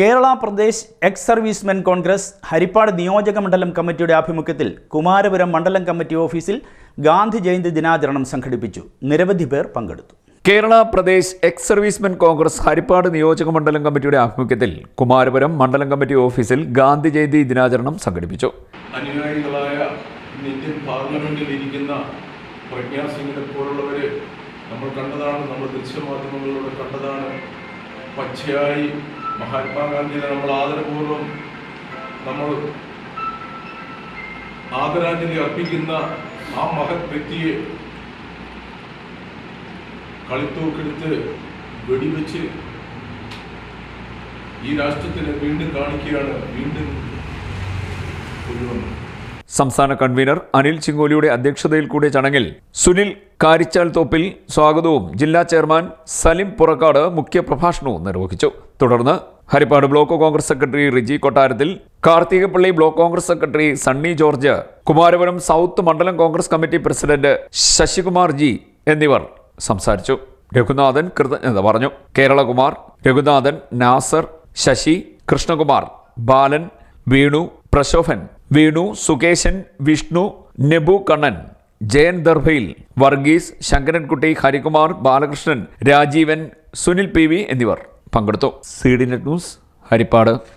Kerala Pradesh ex servicemen Congress Harippad നിയോജക മണ്ഡലം കമ്മിറ്റിയുടെ ആഭിമുഖ്യത്തിൽ കുമാരപുരം മണ്ഡലം കമ്മിറ്റി ഓഫീസിൽ ഗാന്ധി ജയന്തി ദിനാചരണം സംഘടിപ്പിച്ചു. നിരവധി പേർ പങ്കെടുത്തു. കേരള പ്രദേശ് എക്സ് സർവീസ്മെൻ കോൺഗ്രസ് ഹരിപ്പാട് നിയോജക മണ്ഡലം കമ്മിറ്റിയുടെ ആഭിമുഖ്യത്തിൽ കുമാരപുരം മണ്ഡലം കമ്മിറ്റി ഓഫീസിൽ ഗാന്ധി ജയന്തി ദിനാചരണം സംഘടിപ്പിച്ചു. അനുയായികളായ ഇന്ത്യൻ പാർലമെന്റിൽ ഇരിക്കുന്ന പ്രജ്ഞാസിംഗിനെ പോലുള്ളവര് നമ്മൾ കണ്ടതാണ് നമ്മൾ ദൃശ്യമാധ്യമങ്ങളിലൂടെ കണ്ടതാണ്. പച്ചയായി മഹാത്മാഗാന്ധിയെ നമ്മൾ ആദരപൂർവം നമ്മൾ ആദരാഞ്ജലി അർപ്പിക്കുന്ന ആ മഹത് വ്യക്തിയെ കളിത്തൂക്കെടുത്ത് വെടിവെച്ച് ഈ രാഷ്ട്രത്തിന് വീണ്ടും കാണിക്കുകയാണ് വീണ്ടും കൊണ്ടുവന്നത് സംസ്ഥാന കൺവീനർ അനിൽ ചിങ്ങോലിയുടെ അധ്യക്ഷതയിൽ കൂടിയ ചടങ്ങിൽ സുനിൽ കാരിച്ചാൽ തോപ്പിൽ സ്വാഗതവും ജില്ലാ ചെയർമാൻ സലിം പുറക്കാട് മുഖ്യപ്രഭാഷണവും നിർവഹിച്ചു. തുടർന്ന് Harippad block Congress secretary Riji Kottarathil Karthikappally block Congress secretary Sunny George Kumarapuram south മണ്ഡലം Congress committee president Sasikumar G എന്നിവർ സംസാരിച്ചു. രഘുനാഥൻ കൃതജ്ഞത പറഞ്ഞു. കേരളകുമാർ രഘുനാഥൻ നാസർ ശശി കൃഷ്ണകുമാർ ബാലൻ വീണു പ്രശോഭൻ വീണു സുകേശൻ വിഷ്ണു നെബു കണ്ണൻ ജയൻ ദർഭയിൽ വർഗീസ് ശങ്കരൻകുട്ടി ഹരികുമാർ ബാലകൃഷ്ണൻ രാജീവൻ സുനിൽ പി എന്നിവർ. പങ്കെടുത്തു. C D net news Harippad.